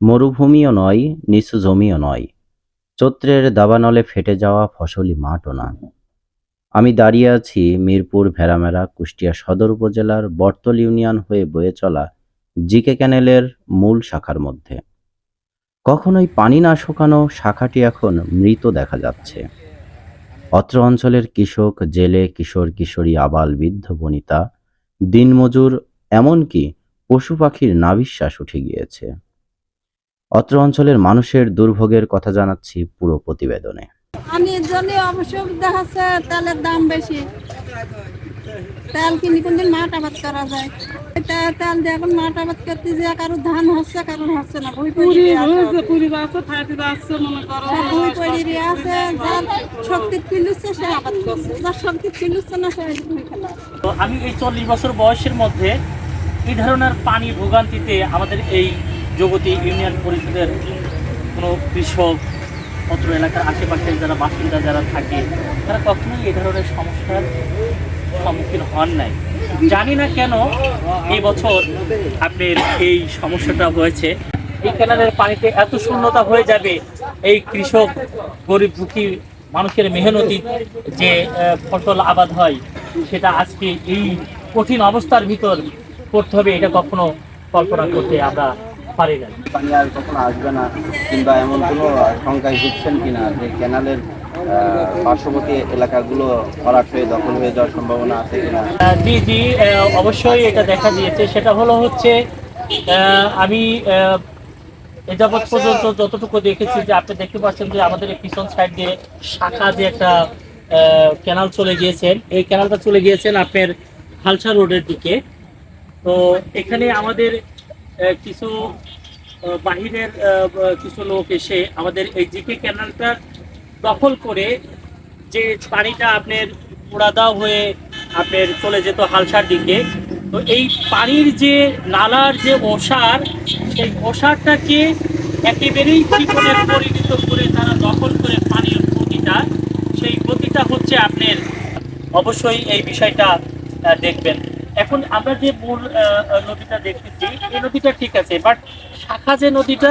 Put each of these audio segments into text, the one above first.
মরুভূমিও নয়, নিচু জমিও নয়। চৈত্রের দাবানলে ফেটে যাওয়া ফসলি মাঠও না। আমি দাঁড়িয়ে আছি মিরপুর ভেড়ামেরা কুষ্টিয়া সদর উপজেলার বর্তল ইউনিয়ন হয়ে বয়ে চলা জিকে ক্যানেলের মূল শাখার মধ্যে। কখনোই পানি না শুকানো শাখাটি এখন মৃত দেখা যাচ্ছে। অত্র অঞ্চলের কৃষক, জেলে, কিশোর, কিশোরী, আবাল, বৃদ্ধ, বনিতা, দিনমজুর, এমনকি পশু পাখির নাবিশ্বাস উঠে গিয়েছে। অত্র অঞ্চলের মানুষের দুর্ভোগের কথা জানাচ্ছি পুরো প্রতিবেদনে। পানির জন্য অবশ্যই দেখাচ্ছে তেলের দাম বেশি। তেল কিনে কোনদিন মাঠ আবাদ করা যায়। তেল দিয়ে এখন মাঠ আবাদ করতে যে কারও ধান হচ্ছে কারও হচ্ছে না। ভুই পড়ি মনে ভুই পড়ি আছে যার শক্তির পিলুচ্ছে সে আবাদ করছে। যার শক্তির পিলুচ্ছে না সে তো আমি এই চল্লিশ বছর বয়সের মধ্যে এই ধরনের পানি ভোগান্তিতে আমাদের এই জগতী ইউনিয়ন পরিষদের কোনো কৃষক অত্র এলাকার আশেপাশের যারা বাসিন্দা যারা থাকে, তারা কখনোই এই ধরনের সমস্যার সম্মুখীন হন নাই। জানি না কেন এই বছর আপনার এই সমস্যাটা হয়েছে। এই ক্যানালের পানিতে এত শূন্যতা হয়ে যাবে, এই কৃষক, গরিব, দুঃখী মানুষের মেহনতি যে ফসল আবাদ হয়, সেটা আজকে এই কঠিন অবস্থার ভিতর করতে হবে, এটা কখনো কল্পনা করতে আমরা পারি না। পানি আর কখনো আসবে না কিংবা এমন কোনো শঙ্কায় ভুগছেন কিনা যে ক্যানালের পার্শ্ববর্তী এলাকাগুলো ভরাট হয়ে দখল হয়ে যাওয়ার সম্ভাবনা আছে কিনা? জি জি অবশ্যই এটা দেখা দিয়েছে। সেটা হলো হচ্ছে আমি এ যাবৎ পর্যন্ত যতটুকু দেখেছি যে আপনি দেখতে পাচ্ছেন যে আমাদের পিছন সাইড দিয়ে শাখা যে একটা ক্যানাল চলে গিয়েছেন এই ক্যানালটা চলে গিয়েছেন আপনার হালসা রোডের দিকে। তো এখানে আমাদের কিছু বাহিরের কিছু লোক এসে আমাদের এই জিকে ক্যানালটা দখল করে যে পানিটা আপনার পোড়াদাও হয়ে আপনার চলে যেত হালসার দিকে। তো এই পানির যে নালার যে ওষার সেই ওষারটাকে একেবারেই চিকনে পরিণত করে তারা দখল করে পানির গতিটা, সেই গতিটা হচ্ছে আপনার অবশ্যই এই বিষয়টা দেখবেন। এখন আমরা যে মূল নদীটা দেখতেছি, এই নদীটা ঠিক আছে বাট শাখা যে নদীটা,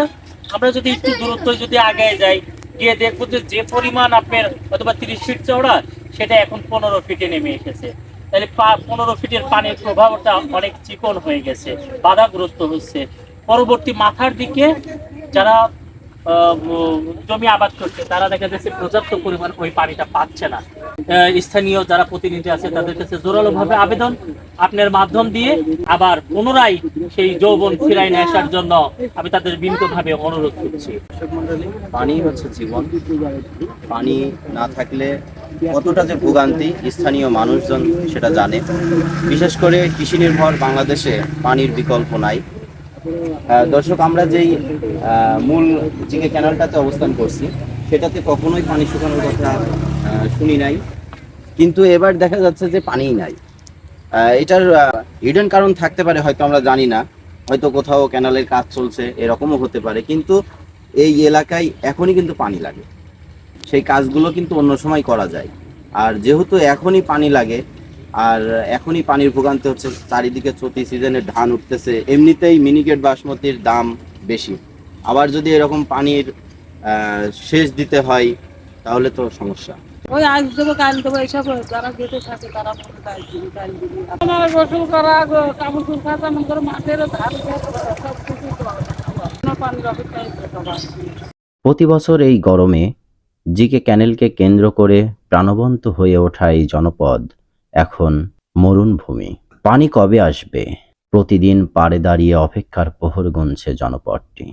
আমরা যদি একটু দূরত্ব যদি আগায় যাই, গিয়ে দেখব যে যে পরিমাণ আপনার অথবা তিরিশ ফিট চওড়া, সেটা এখন পনেরো ফিটে নেমে এসেছে। তাহলে পনেরো ফিটের পানির প্রভাবটা অনেক চিকন হয়ে গেছে, বাধাগ্রস্ত হচ্ছে। পরবর্তী মাথার দিকে যারা জমি আবাদ করছে, তারা দেখা যাচ্ছে পর্যাপ্ত পরিমাণ ওই পানিটা পাচ্ছে না। স্থানীয় যারা প্রতিনিধি আছে, তাদের কাছে জোরালো ভাবে আবেদন আপনার মাধ্যম দিয়ে আবার পুনরায় সেই যৌবন ফিরাই নিয়ে আসার জন্য আমি তাদের বিনীতভাবে অনুরোধ করছি। পানি হচ্ছে জীবন। পানি না থাকলে কতটা যে ভোগান্তি স্থানীয় মানুষজন সেটা জানে। বিশেষ করে কৃষি নির্ভর বাংলাদেশে পানির বিকল্প নাই। দর্শক, আমরা যেই মূল জিকে ক্যানালটাতে অবস্থান করছি, সেটাতে কখনোই পানি শুকানোর কথা শুনি নাই। কিন্তু এবার দেখা যাচ্ছে যে পানিই নাই। এটার হিডেন কারণ থাকতে পারে, হয়তো আমরা জানি না। হয়তো কোথাও ক্যানালের কাজ চলছে, এরকমও হতে পারে। কিন্তু এই এলাকায় এখনই কিন্তু পানি লাগে। সেই কাজগুলো কিন্তু অন্য সময় করা যায়। আর যেহেতু এখনই পানি লাগে আর এখনই পানির ভোগান্তি হচ্ছে চারিদিকে চতি সিজনে ধান উঠতেছে এমনিতেই মিনিকেট বাসমতির দাম বেশি। আবার যদি এরকম পানির সেচ দিতে হয় তাহলে তো সমস্যা। ওই আজ দেবো কাল দেবো এইসব যারা যেতে থাকে তারা মনে কাল দিবি কাল দিবি। আমার গোসল করা কাপড় চুল কাচা মনে করো মাঠের ধান সব কিছু পানির অপেক্ষায় প্রতি বছর এই গরমে জিকে ক্যানেলকে কেন্দ্র করে প্রাণবন্ত হয়ে ওঠা এই জনপদ। এখন মরুণভূমি পানি কবে আসবে? প্রতিদিন পাড়ে দাঁড়িয়ে অপেক্ষার প্রহর গুনছে জনপদটি।